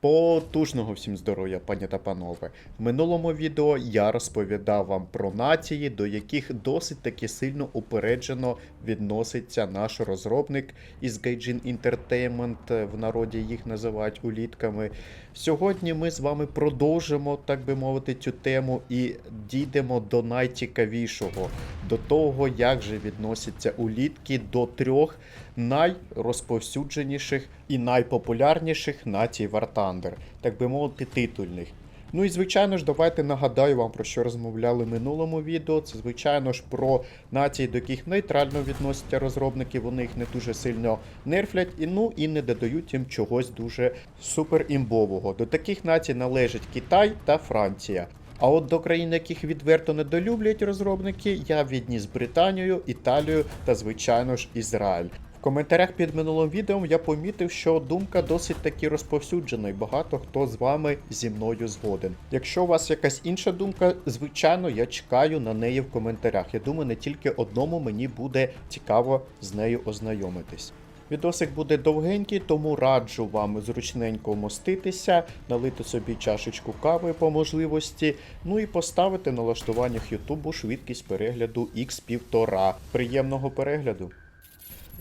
Потужного всім здоров'я, пані та панове. В минулому відео я розповідав вам про нації, до яких досить таки сильно упереджено відноситься наш розробник із Gaijin Entertainment, в народі їх називають улітками. Сьогодні ми з вами продовжимо, так би мовити, цю тему і дійдемо до найцікавішого, до того, як же відносяться улітки до трьох найрозповсюдженіших і найпопулярніших націй Thunder, так би мовити, титульних. Ну і звичайно ж, давайте нагадаю вам про що розмовляли в минулому відео. Це звичайно ж про нації, до яких нейтрально відносяться розробники, вони їх не дуже сильно нерфлять, і ну і не додають їм чогось дуже супер імбового. До таких націй належать Китай та Франція. А от до країн, яких відверто недолюблять розробники, я відніс Британію, Італію та, звичайно ж, Ізраїль. Коментарях під минулим відео я помітив, що думка досить таки розповсюджена, і багато хто з вами зі мною згоден. Якщо у вас якась інша думка, звичайно, я чекаю на неї в коментарях. Я думаю, не тільки одному мені буде цікаво з нею ознайомитись. Відосик буде довгенький, тому раджу вам зручненько вмоститися, налити собі чашечку кави по можливості, ну і поставити на налаштуваннях Ютубу швидкість перегляду X1,5. Приємного перегляду!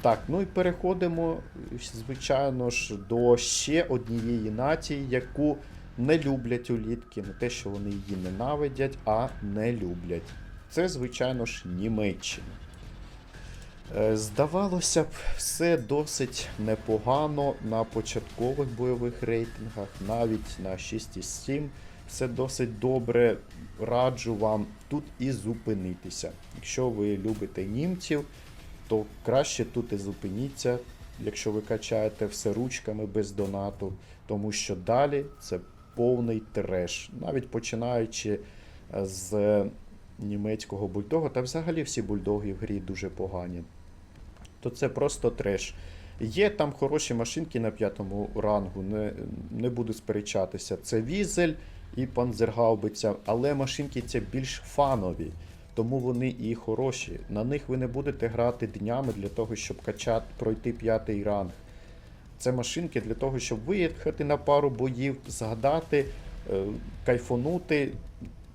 Так, ну і переходимо, звичайно ж, до ще однієї нації, яку не люблять улітки. Не те, що вони її ненавидять, а не люблять. Це, звичайно ж, Німеччина. Е, Здавалося б, все досить непогано на початкових бойових рейтингах, навіть на 6,7. Все досить добре. Раджу вам тут і зупинитися. Якщо ви любите німців, то краще тут і зупиніться, якщо ви качаєте все ручками без донату, тому що далі це повний треш. Навіть починаючи е, з німецького бульдога, та взагалі всі бульдоги в грі дуже погані. То це просто треш. Є там хороші машинки на п'ятому рангу, не, не буду сперечатися. Це Візель і Панзергаубиця, але машинки ці більш фанові, тому вони і хороші. На них ви не будете грати днями для того, щоб качати, пройти п'ятий ранг. Це машинки для того, щоб виїхати на пару боїв, згадати, е, кайфонути.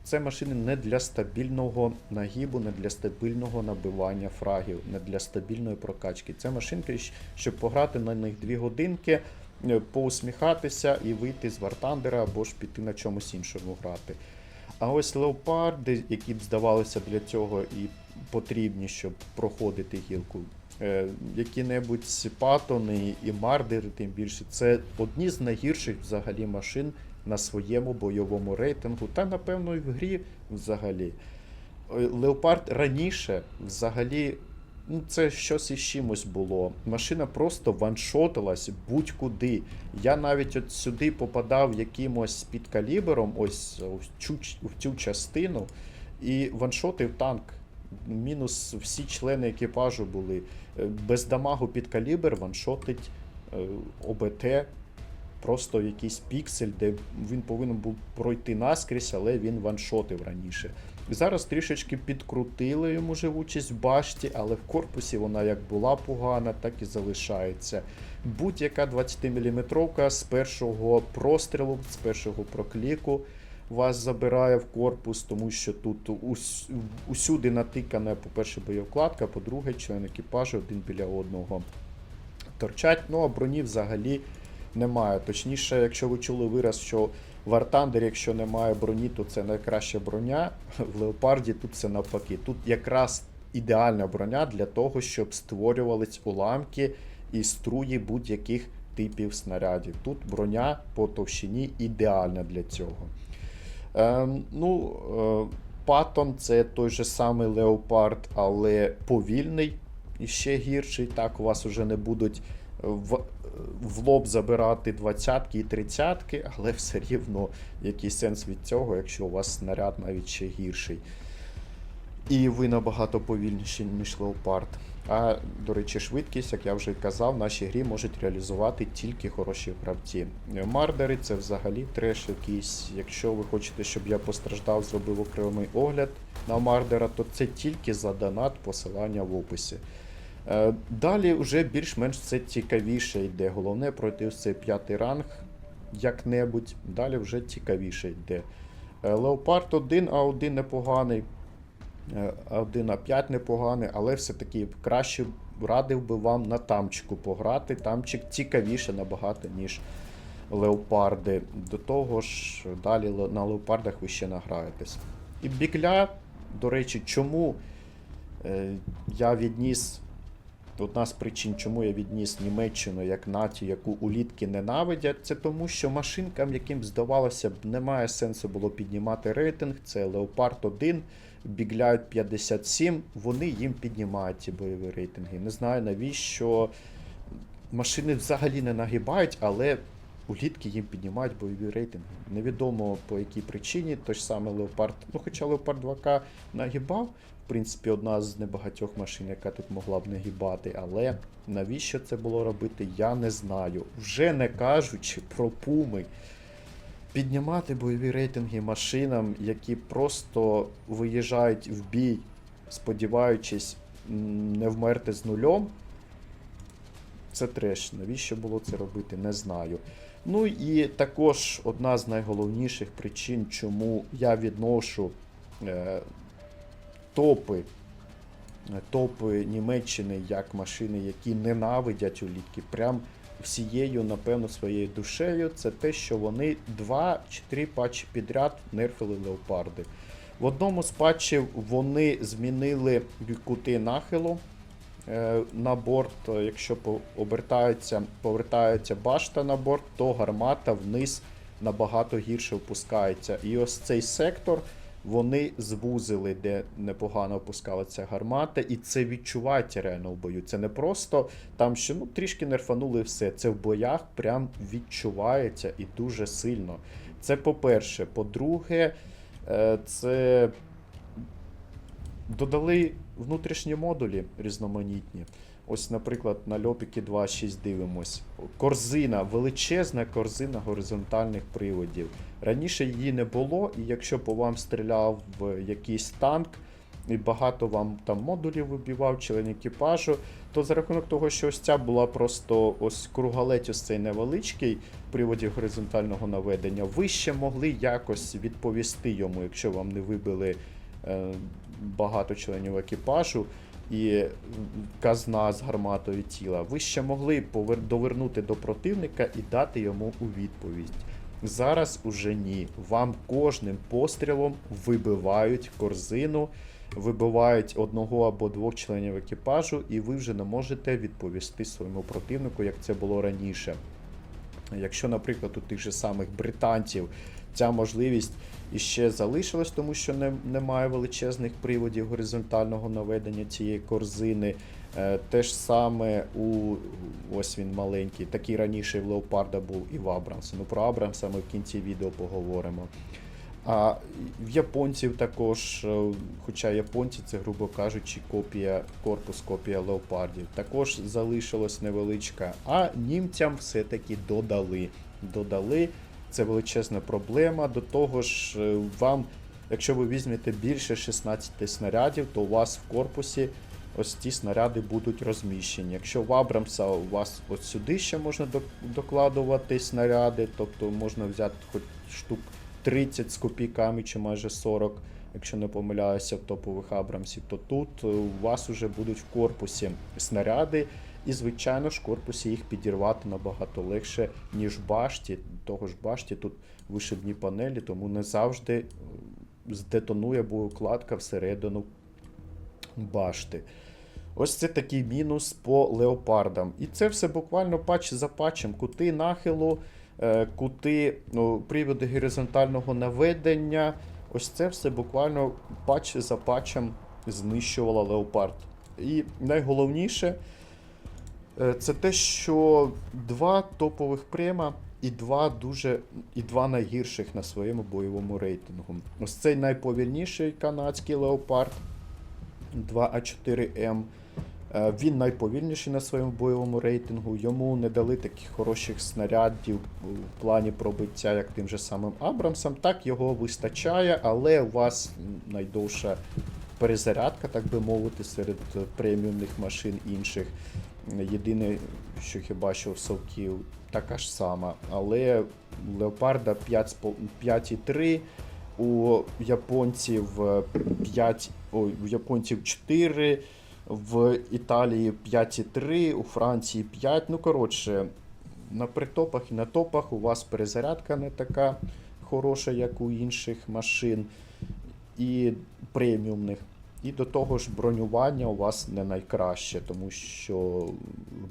Це машини не для стабільного нагибу, не для стабільного набивання фрагів, не для стабільної прокачки. Це машинки, щоб пограти на них дві годинки, е, поусміхатися і вийти з Вартандера або ж піти на чомусь іншому грати. А ось леопарди, які б здавалися для цього і потрібні, щоб проходити гілку. е, Які-небудь патони і мардери, тим більше, це одні з найгірших взагалі машин на своєму бойовому рейтингу, та напевно і в грі взагалі. Е, Леопард раніше взагалі. Ну, це щось із чимось було. Машина просто ваншотилась будь-куди. Я навіть от сюди попадав якимось підкалібером, ось в цю, в цю частину, і ваншотив танк. Мінус всі члени екіпажу були. Е, Без дамагу під калібр ваншотить е, ОБТ просто якийсь піксель, де він повинен був пройти наскрізь, але він ваншотив раніше. Зараз трішечки підкрутили йому живучість в башті, але в корпусі вона як була погана, так і залишається. Будь-яка 20-мм з першого прострілу, з першого прокліку вас забирає в корпус, тому що тут ус, усюди натикана, по-перше, боєвкладка, по-друге, член екіпажу один біля одного торчать. Ну а броні взагалі немає. Точніше, якщо ви чули вираз, що в Артандері, якщо немає броні, то це найкраща броня. В Леопарді тут це навпаки. Тут якраз ідеальна броня для того, щоб створювались уламки і струї будь-яких типів снарядів. Тут броня по товщині ідеальна для цього. Ем, ну, е, Паттон це той же самий Леопард, але повільний і ще гірший. Так, у вас вже не будуть в, в лоб забирати двадцятки і тридцятки, але все рівно який сенс від цього, якщо у вас снаряд навіть ще гірший. І ви набагато повільніші, ніж Леопард. А, до речі, швидкість, як я вже казав, в нашій грі можуть реалізувати тільки хороші гравці. Мардери це взагалі треш якийсь. Якщо ви хочете, щоб я постраждав, зробив окремий огляд на Мардера, то це тільки за донат посилання в описі. Е, Далі вже більш-менш це цікавіше йде. Головне пройти цей п'ятий ранг. як-небудь. Далі вже цікавіше йде. Е, Леопард 1, А1 непоганий. Е, А1 А5 непоганий, але все-таки краще радив би вам на тамчику пограти. Тамчик цікавіше набагато, ніж леопарди. До того ж, далі на леопардах ви ще награєтесь. І бігля, до речі, чому е, я відніс. Одна з причин, чому я відніс Німеччину як націю, яку улітки ненавидять, це тому, що машинкам, яким здавалося б, немає сенсу було піднімати рейтинг. Це Leopard 1, Бігляють 57, вони їм піднімають ці бойові рейтинги. Не знаю навіщо машини взагалі не нагибають, але улітки їм піднімають бойові рейтинги. Невідомо по якій причині, той ж саме Leopard, ну хоча Leopard 2К нагибав, в принципі, одна з небагатьох машин, яка тут могла б нагибати, але навіщо це було робити, я не знаю. Вже не кажучи про пуми. Піднімати бойові рейтинги машинам, які просто виїжджають в бій, сподіваючись не вмерти з нульом. Це треш. Навіщо було це робити, не знаю. Ну і також одна з найголовніших причин, чому я відношу е, топи, е, топи Німеччини як машини, які ненавидять улітки, прям всією, напевно, своєю душею, це те, що вони два чи три патчі підряд нерфили леопарди. В одному з патчів вони змінили кути нахилу на борт. Е, Якщо по- обертається, повертається башта на борт, то гармата вниз набагато гірше опускається. І ось цей сектор вони звузили, де непогано опускалася гармата, і це відчувається реально в бою. Це не просто там, що ну трішки нерфанули все. Це в боях прям відчувається і дуже сильно. Це по-перше. По-друге, е, це додали внутрішні модулі різноманітні. Ось, наприклад, на Льопіки 2.6 дивимось. Корзина, величезна корзина горизонтальних приводів. Раніше її не було, і якщо по вам стріляв в якийсь танк, і багато вам там модулів вибивав, член екіпажу, то за рахунок того, що ось ця була просто ось кругалець ось цей невеличкий приводів горизонтального наведення, ви ще могли якось відповісти йому, якщо вам не вибили е, багато членів екіпажу і казна з гарматою тіла, ви ще могли довернути до противника і дати йому у відповідь. Зараз уже ні. Вам кожним пострілом вибивають корзину, вибивають одного або двох членів екіпажу, і ви вже не можете відповісти своєму противнику, як це було раніше. Якщо, наприклад, у тих же самих британців ця можливість іще залишилась, тому що не, немає величезних приводів горизонтального наведення цієї корзини. Е, те ж саме у ось він маленький, такий раніше в Леопарда був і в Абрамса. Ну про Абрамса ми в кінці відео поговоримо. А в японців також, е, хоча японці це, грубо кажучи, копія, корпус копія леопардів, також залишилось невеличка. А німцям все-таки додали. Додали. Це величезна проблема. До того ж, е, вам, якщо ви візьмете більше 16 снарядів, то у вас в корпусі ось ці снаряди будуть розміщені. Якщо в Абрамса у вас от сюди ще можна докладувати снаряди, тобто можна взяти хоч штук 30 з копійками чи майже 40, якщо не помиляюся в топових Абрамсів, то тут е, у вас вже будуть в корпусі снаряди. І, звичайно ж, корпусі їх підірвати набагато легше, ніж башті. Того ж, башті тут вишибні панелі, тому не завжди е, здетонує боєукладка всередину башти. Ось це такий мінус по леопардам. І це все буквально патч за патчем. Кути нахилу, е, кути ну, приводи горизонтального наведення. Ось це все буквально патч за патчем знищувала леопард. І найголовніше це те, що два топових према і два дуже і два найгірших на своєму бойовому рейтингу. Ось цей найповільніший канадський леопард 2А4М. Е, Він найповільніший на своєму бойовому рейтингу. Йому не дали таких хороших снарядів в плані пробиття, як тим же самим Абрамсам. Так його вистачає, але у вас найдовша перезарядка, так би мовити, серед е, преміумних машин інших. Єдине, що хіба що в совків така ж сама. Але леопарда 5 5,3, у японців е, 5, ой, у японців 4, в Італії 5,3, у Франції 5. Ну, коротше, на притопах і на топах у вас перезарядка не така хороша, як у інших машин і преміумних. І до того ж, бронювання у вас не найкраще, тому що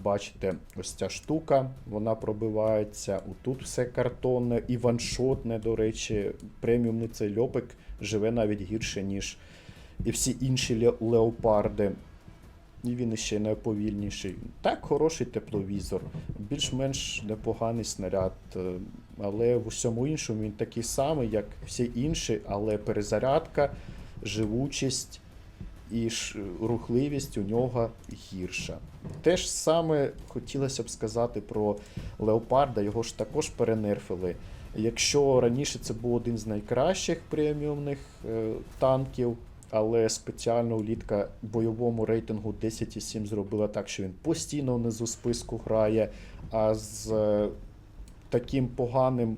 бачите, ось ця штука, вона пробивається. Тут все картонне і ваншотне, до речі, преміумний цей льопик живе навіть гірше, ніж і всі інші леопарди. І він іще найповільніший. Так, хороший тепловізор, більш-менш непоганий снаряд, е, але в усьому іншому він такий самий, як всі інші, але перезарядка, живучість і ж рухливість у нього гірша. Те ж саме хотілося б сказати про Леопарда, його ж також перенерфили. Якщо раніше це був один з найкращих преміумних е, танків, але спеціально улітка бойовому рейтингу 10,7 зробила так, що він постійно внизу списку грає, а з е, таким поганим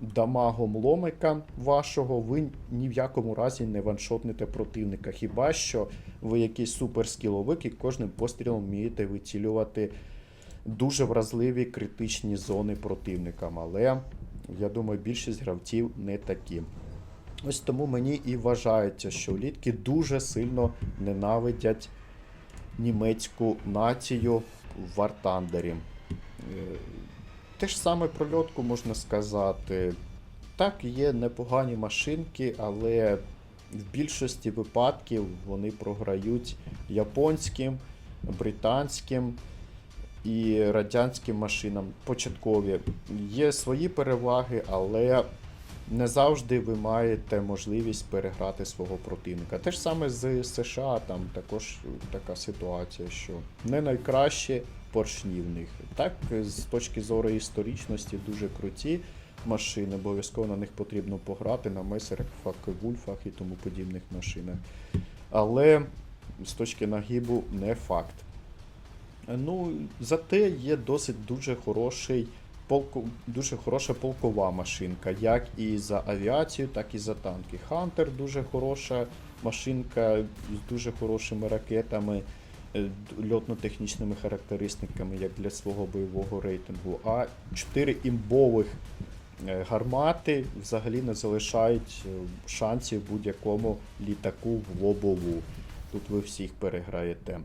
дамагом ломика вашого ви ні в якому разі не ваншотнете противника. Хіба що ви якийсь суперскіловик і кожним пострілом вмієте вицілювати дуже вразливі критичні зони противникам. Але я думаю, більшість гравців не такі. Ось тому мені і вважається, що улітки дуже сильно ненавидять німецьку націю в Вартандері. Те ж саме про льотку можна сказати. Так, є непогані машинки, але в більшості випадків вони програють японським, британським і радянським машинам початкові. Є свої переваги, але не завжди ви маєте можливість переграти свого противника. Те ж саме з США, там також така ситуація, що не найкраще поршні в них. Так, з точки зору історичності, дуже круті машини, обов'язково на них потрібно пограти на месерах, фак-вульфах і тому подібних машинах. Але з точки нагибу не факт. Ну, зате є досить дуже хороший полку, дуже хороша полкова машинка, як і за авіацію, так і за танки. Хантер дуже хороша машинка з дуже хорошими ракетами, льотно-технічними характеристиками, як для свого бойового рейтингу. А 4 імбових е, гармати взагалі не залишають е, шансів будь-якому літаку в лобову. Тут ви всіх переграєте.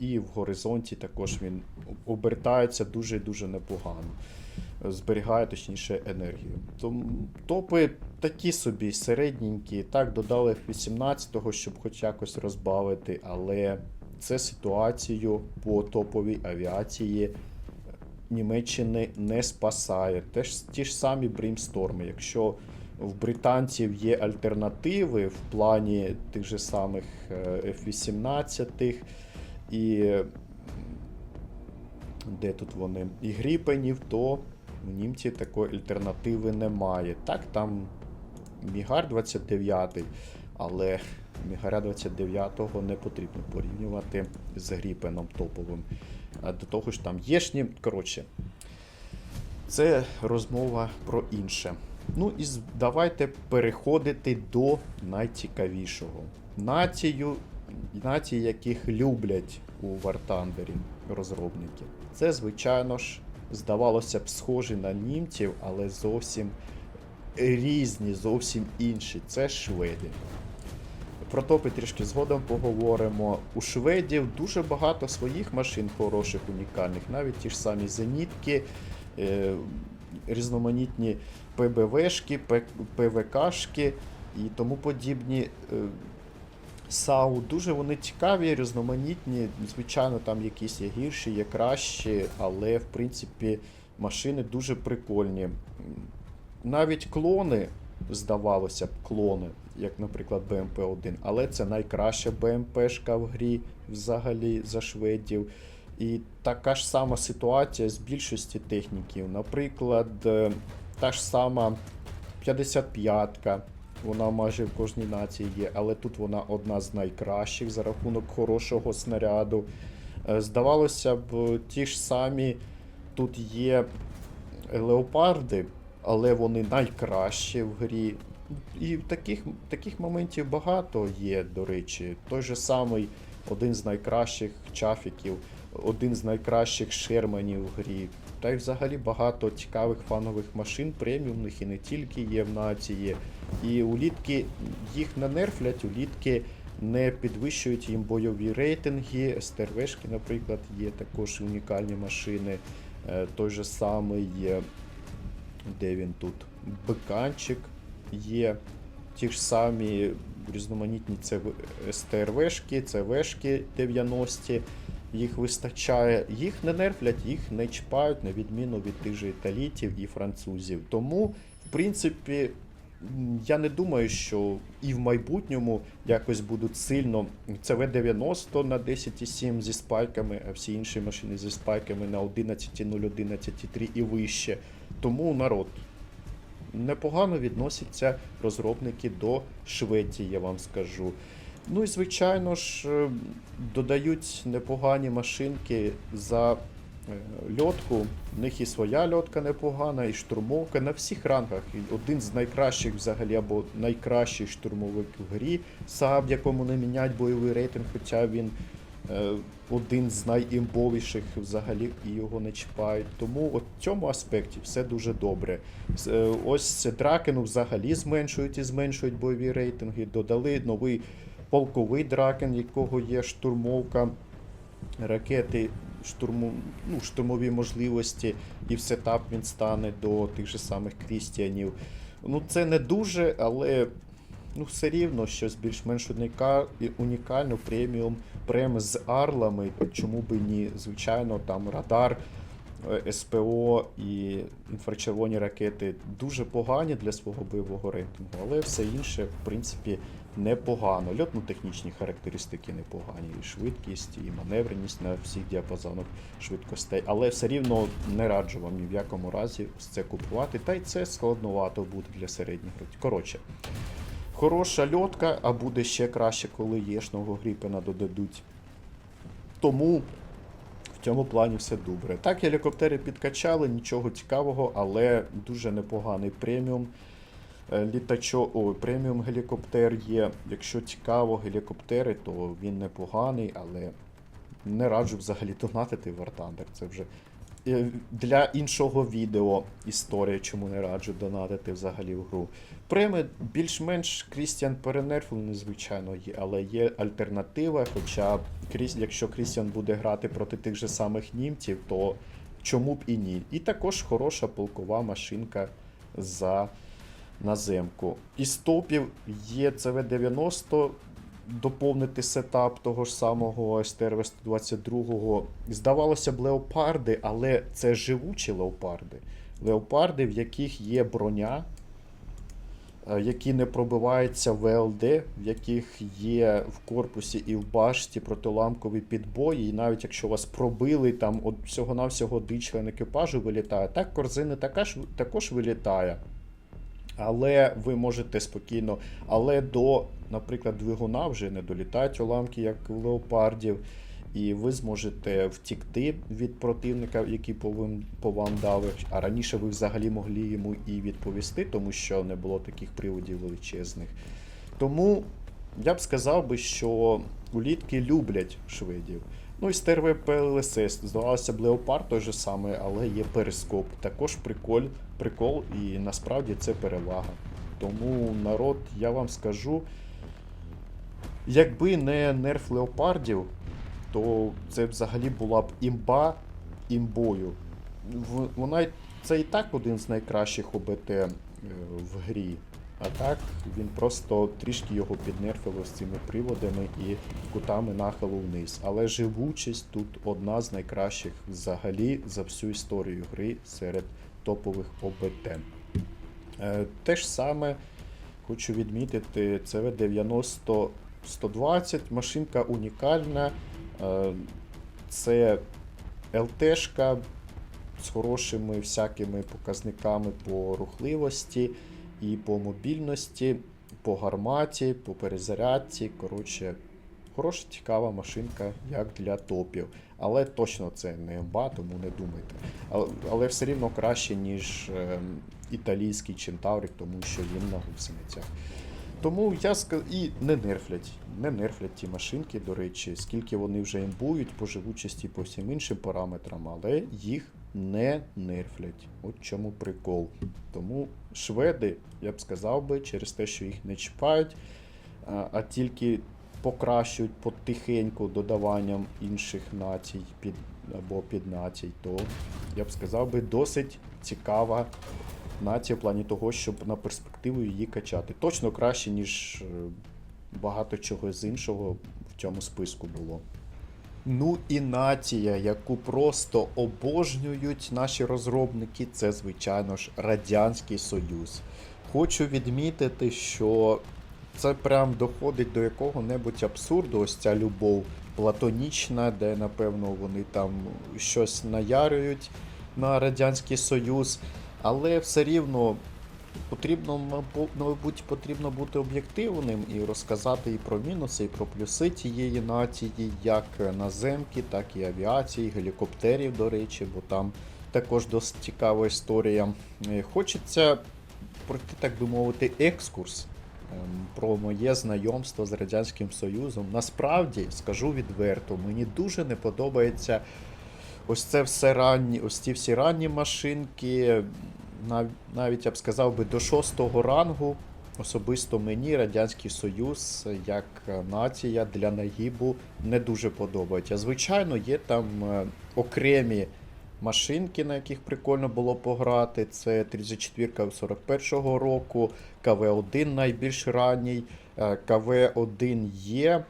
І в горизонті також він обертається дуже-дуже непогано. Зберігає точніше енергію. Тому топи такі собі середненькі. Так, додали F-18, щоб хоч якось розбавити, але це ситуацію по топовій авіації Німеччини не спасає. Теж ті ж самі брімсторми. Якщо в британців є альтернативи в плані тих же самих е, F-18 і де тут вони і гріпенів, то в німців такої альтернативи немає. Так, там Мігар 29, але Мігаря 29-го не потрібно порівнювати з Гріпеном топовим. До того ж там єшні. Коротше, це розмова про інше. Ну і давайте переходити до найцікавішого. Націю, нації, яких люблять у Вартандері розробники. Це, звичайно ж, здавалося б, схожі на німців, але зовсім різні, зовсім інші. Це шведи. Про топи трішки згодом поговоримо. У шведів дуже багато своїх машин хороших, унікальних, навіть ті ж самі зенітки, е, різноманітні ПБВшки, ПВКшки і тому подібні. е, САУ дуже вони цікаві, різноманітні. Звичайно, там якісь є гірші, є кращі, але в принципі машини дуже прикольні. Навіть клони, здавалося б, клони, як, наприклад, БМП-1, але це найкраща БМПшка в грі взагалі за шведів. І така ж сама ситуація з більшості техніків. Наприклад, е, та ж сама 55-ка, вона майже в кожній нації є, але тут вона одна з найкращих за рахунок хорошого снаряду. Е, Здавалося б, ті ж самі тут є леопарди, але вони найкращі в грі. І таких, таких моментів багато є, до речі. Той же самий один з найкращих чафіків, один з найкращих шерманів в грі. Та й взагалі багато цікавих фанових машин, преміумних і не тільки є в нації. І улітки їх не нерфлять, улітки не підвищують їм бойові рейтинги. СТРВшки, наприклад, є також унікальні машини. Е, Той же самий де він тут? Беканчик є. Ті ж самі різноманітні СТРВшки, ЦВшки 90 їх вистачає. Їх не нерфлять, їх не чіпають, на відміну від тих же італійців і французів. Тому, в принципі, я не думаю, що і в майбутньому якось будуть сильно. ЦВ-90 на 10,7 зі спайками, а всі інші машини зі спайками на 11,0, 11,3 і вище. Тому народ. Непогано відносяться розробники до Швеції, я вам скажу. Ну і звичайно ж, е, додають непогані машинки за е, льотку. В них і своя льотка непогана, і штурмовка на всіх ранках. І один з найкращих взагалі, або найкращий штурмовик в грі, Saab, якому не міняють бойовий рейтинг, хоча він е, один з найімбовіших взагалі і його не чіпають. Тому от в цьому аспекті все дуже добре. Е, Ось Дракену взагалі зменшують і зменшують бойові рейтинги. Додали новий полковий дракен, якого є штурмовка, ракети, штурму, ну, штурмові можливості, і в сетап він стане до тих же самих крістіанів. Ну, це не дуже, але ну, все рівно щось більш-менш уніка... і унікально, преміум, прем з арлами. Чому би ні? Звичайно, там радар. е, СПО і інфрачервоні ракети дуже погані для свого бойового рейтингу, але все інше, в принципі, непогано. Льотно-технічні характеристики непогані, і швидкість, і маневреність на всіх діапазонах швидкостей. Але все рівно не раджу вам ні в якому разі це купувати. Та й це складновато буде для середніх. Коротше, хороша льотка, а буде ще краще, коли єшного гріпена додадуть. Тому в цьому плані все добре. Так, гелікоптери підкачали, нічого цікавого, але дуже непоганий преміум. Е, Літачо, ой, преміум гелікоптер є. Якщо цікаво гелікоптери, то він непоганий, але не раджу взагалі донатити War Thunder. Це вже для іншого відео історія, чому не раджу донатити взагалі в гру. Преми більш-менш Крістіан перенерфлений, звичайно, є, але є альтернатива. Хоча якщо Крістіан буде грати проти тих же самих німців, то чому б і ні. І також хороша полкова машинка за наземку. Із топів є ЦВ-90, доповнити сетап того ж самого СТРВ 122. Здавалося б, леопарди, але це живучі леопарди. Леопарди, в яких є броня, е, які не пробиваються в ВЛД, в яких є в корпусі і в башті протиламкові підбої, і навіть якщо вас пробили, там от всього-навсього один член екіпажу вилітає. Так, корзини також, також вилітає. Але ви можете спокійно. Але до, наприклад, двигуна вже не долітають уламки, як у леопардів. І ви зможете втікти від противника, який по вам, давив. А раніше ви взагалі могли йому і відповісти, тому що не було таких приводів величезних. Тому я б сказав би, що улітки люблять шведів. Ну і стерве ПЛСС. Здавалося б, Леопард той же самий, але є перископ. Також приколь, прикол, і насправді це перевага. Тому народ, я вам скажу, якби не нерф леопардів, то це взагалі була б імба імбою. Вона це і так один з найкращих ОБТ е, в грі. А так він просто трішки його піднерфили з цими приводами і кутами нахилу вниз. Але живучість тут одна з найкращих взагалі за всю історію гри серед топових ОБТ. Е, те ж саме хочу відмітити ЦВ-90 120. Машинка унікальна. Е, Це ЛТшка з хорошими всякими показниками по рухливості і по мобільності, по гарматі, по перезарядці. Коротше, Хороша, цікава машинка, як для топів. Але точно це не МБА, тому не думайте. Але, але все рівно краще, ніж ем, італійський Чентаврик, тому що їм на гусеницях. Тому я скажу, і не нерфлять. Не нерфлять ті машинки, до речі, скільки вони вже імбують по живучості, по всім іншим параметрам, але їх не нерфлять. От чому прикол. Тому шведи, я б сказав би, через те, що їх не чіпають, а, тільки покращують потихеньку додаванням інших націй під, або піднацій, то я б сказав би досить цікава нація в плані того, щоб на перспективу її качати. Точно краще, ніж е, багато чого з іншого в цьому списку було. Ну і нація, яку просто обожнюють наші розробники, це, звичайно ж, Радянський Союз. Хочу відмітити, що це прям доходить до якого-небудь абсурду, ось ця любов платонічна, де, напевно, вони там щось наярюють на Радянський Союз, але все рівно потрібно, мабу- мабуть, потрібно бути об'єктивним і розказати і про мінуси, і про плюси тієї нації, як наземки, так і авіації, гелікоптерів, до речі, бо там також досить цікава історія. Е, Хочеться пройти, так би мовити, екскурс ем, про моє знайомство з Радянським Союзом. Насправді, скажу відверто, мені дуже не подобається ось це все ранні, ось ці всі ранні машинки. Нав- Навіть я б сказав би до шостого рангу. Особисто мені Радянський Союз як е, нація для нагібу не дуже подобається. Звичайно, є там е, окремі машинки, на яких прикольно було пограти. Це 34-ка 41-го року, КВ-1 найбільш ранній, е, КВ-1 є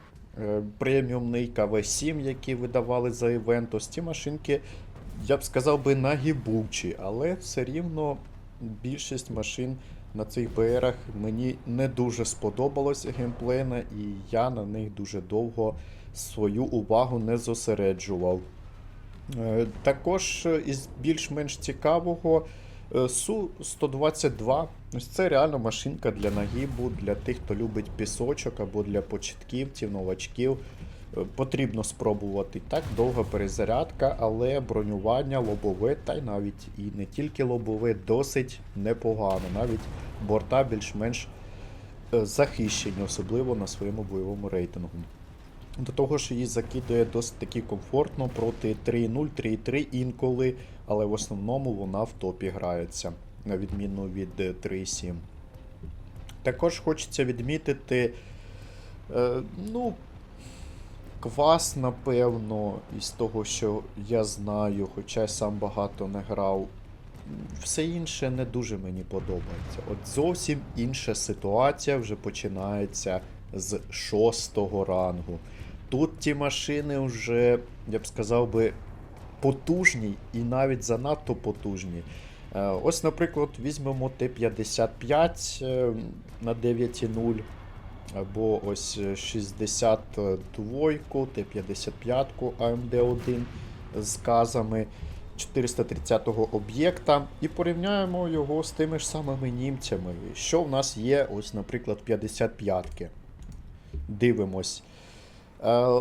преміумний, КВ-7, які видавали за івент. Ось ці машинки, я б сказав би, нагібучі, але все рівно більшість машин на цих БРах мені не дуже сподобалося геймплейно, і я на них дуже довго свою увагу не зосереджував. Е, Також із більш-менш цікавого е, Су-122. Ось це реально машинка для нагібу, для тих, хто любить пісочок або для початківців, новачків. Е, Потрібно спробувати. Так, довга перезарядка, але бронювання лобове, та й навіть і не тільки лобове, досить непогано. Навіть борта більш-менш е, захищені, особливо на своєму бойовому рейтингу. До того ж, її закидує досить таки комфортно проти 3.0, 3.3 інколи, але в основному вона в топі грається, на відміну від е, 3.7. Також хочеться відмітити, е, ну, квас, напевно, із того, що я знаю, хоча й сам багато не грав. Все інше не дуже мені подобається. От зовсім інша ситуація вже починається з шостого рангу. Тут ті машини вже, я б сказав би, потужні і навіть занадто потужні. Е, Ось, наприклад, візьмемо Т-55 е, на 9.0, або ось е, 62, Т-55 AMD1 з казами 430-го об'єкта і порівняємо його з тими ж самими німцями. Що в нас є, ось, наприклад, 55-ки. Дивимось. Е,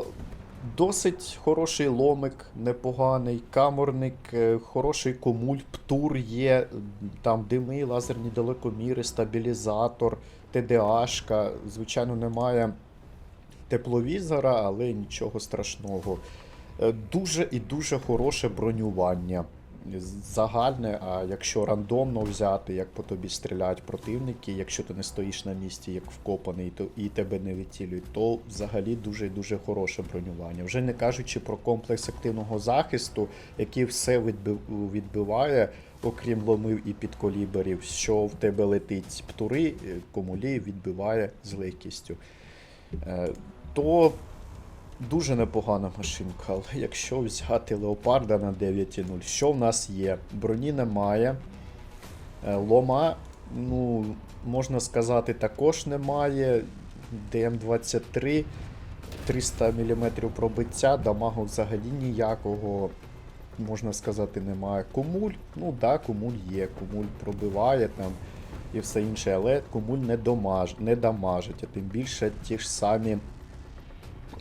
Досить хороший ломик, непоганий, каморник, е, хороший комуль, птур є, там дими, лазерні далекоміри, стабілізатор, ТДАшка. Звичайно, немає тепловізора, але нічого страшного. Е, Дуже і дуже хороше бронювання. Загальне, а якщо рандомно взяти, як по тобі стріляють противники, якщо ти не стоїш на місці, як вкопаний, то і тебе не відцілюють, то взагалі дуже і дуже хороше бронювання. Вже не кажучи про комплекс активного захисту, який все відбив- відбиває, окрім ломив і підколіберів, що в тебе летить птури, е, комулі відбиває з легкістю. Е, То Дуже непогана машинка, але якщо взяти леопарда на 9.0, що в нас є? Броні немає. Е, Лома, ну, можна сказати, також немає. ДМ-23, 300 мм пробиття, дамагу взагалі ніякого, можна сказати, немає. Комуль, ну да, комуль є, комуль пробиває там і все інше, але комуль не, домаж, не дамажить, а тим більше ті ж самі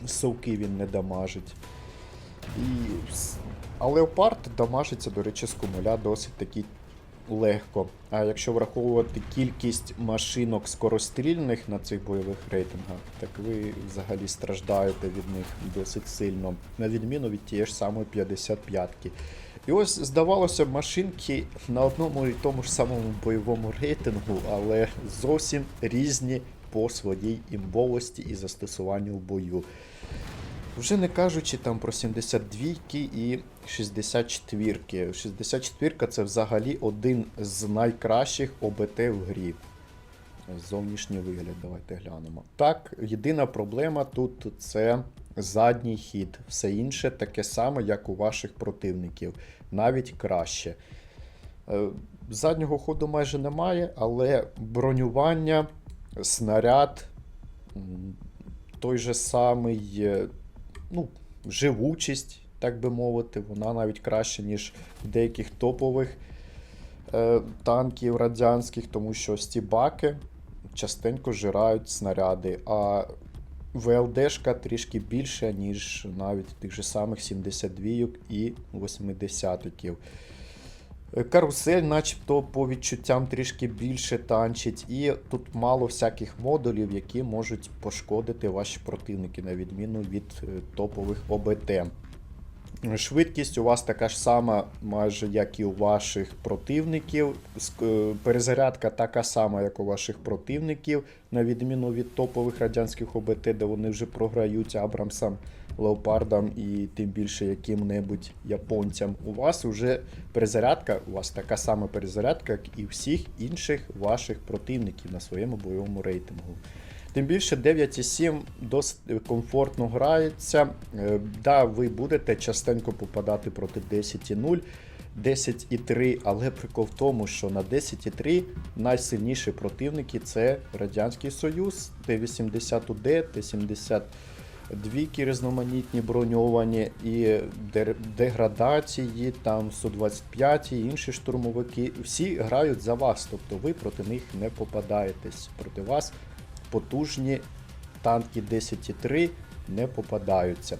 совки він не дамажить. І... А леопард дамажиться, до речі, з комуля досить таки легко. А якщо враховувати кількість машинок скорострільних на цих бойових рейтингах, так ви взагалі страждаєте від них досить сильно, на відміну від тієї ж самої 55-ки. І ось, здавалося б, машинки на одному і тому ж самому бойовому рейтингу, але зовсім різні по своїй імбовості і застосуванню в бою. Вже не кажучи там про 72 і 64. 64 це взагалі один з найкращих ОБТ в грі. Зовнішній вигляд, давайте глянемо. Так, єдина проблема тут це задній хід. Все інше таке саме, як у ваших противників, навіть краще. Е, Заднього ходу майже немає, але бронювання, снаряд, той же самий, е, ну, живучість, так би мовити, вона навіть краще, ніж в деяких топових е, танків радянських, тому що стібаки частенько жирають снаряди, а ВЛДшка трішки більша, ніж навіть тих же самих 72 і 80-ків. Е, Карусель, начебто, по відчуттям трішки більше танчить, і тут мало всяких модулів, які можуть пошкодити ваші противники, на відміну від е, топових ОБТ. Швидкість у вас така ж сама, майже як і у ваших противників. Е, Перезарядка така сама, як у ваших противників, на відміну від топових радянських ОБТ, де вони вже програють Абрамсам, Леопардам і тим більше яким-небудь японцям. У вас вже перезарядка, у вас така сама перезарядка, як і всіх інших ваших противників на своєму бойовому рейтингу. Тим більше 9,7 досить комфортно грається. Е, Да, ви будете частенько попадати проти 10,0, 10,3, але прикол в тому, що на 10,3 найсильніші противники це Радянський Союз, Т-80УД, Т-70 двійки різноманітні броньовані і деградації, там Су-25 і інші штурмовики. Всі грають за вас, тобто ви проти них не попадаєтесь. Проти вас потужні танки 10,3 не попадаються.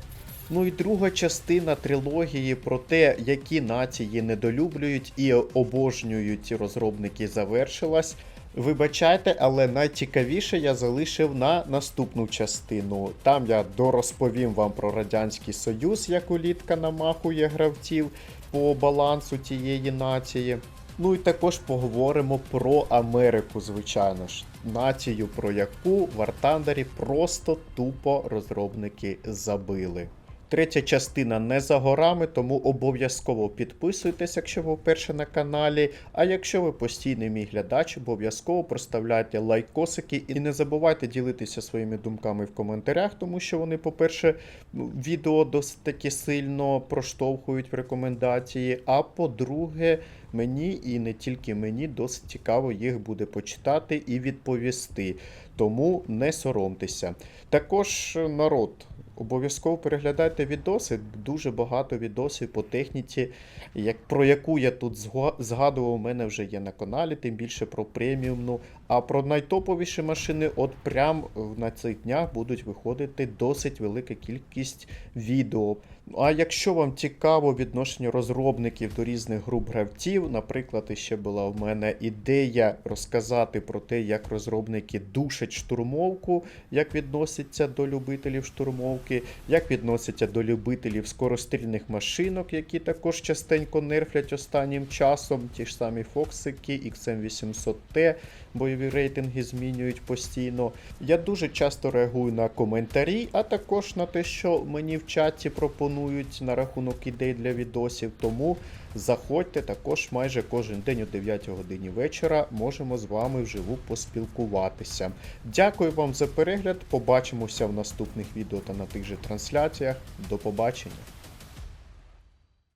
Ну і друга частина трилогії про те, які нації недолюблюють і обожнюють розробники, завершилась. Вибачайте, але найцікавіше я залишив на наступну частину. Там я дорозповім вам про Радянський Союз, як улітка намахує гравців по балансу тієї нації. Ну і також поговоримо про Америку, звичайно ж. Націю, про яку в Артандері просто тупо розробники забили. Третя частина не за горами, тому обов'язково підписуйтесь, якщо ви вперше на каналі. А якщо ви постійний мій глядач, обов'язково проставляйте лайкосики і не забувайте ділитися своїми думками в коментарях, тому що вони, по-перше, ну, відео досить таки сильно проштовхують в рекомендації. А по-друге, мені і не тільки мені досить цікаво їх буде почитати і відповісти. Тому не соромтеся. Також е, народ. Обов'язково переглядайте відоси. Дуже багато відосів по техніці, як, про яку я тут зга- згадував, у мене вже є на каналі, тим більше про преміумну. А про найтоповіші машини, от прям е, на цих днях будуть виходити досить велика кількість відео. А якщо вам цікаво відношення розробників до різних груп гравців, наприклад, ще була в мене ідея розказати про те, як розробники душать штурмовку, як відносяться до любителів штурмовки, як відносяться до любителів скорострільних машинок, які також частенько нерфлять останнім часом. Ті ж самі Фоксики, XM800T, бойові рейтинги змінюють постійно. Я дуже часто реагую на коментарі, а також на те, що мені в чаті пропонують на рахунок ідей для відосів. Тому заходьте також майже кожен день о 9 годині вечора. Можемо з вами вживу поспілкуватися. Дякую вам за перегляд. Побачимося в наступних відео та на тих же трансляціях. До побачення.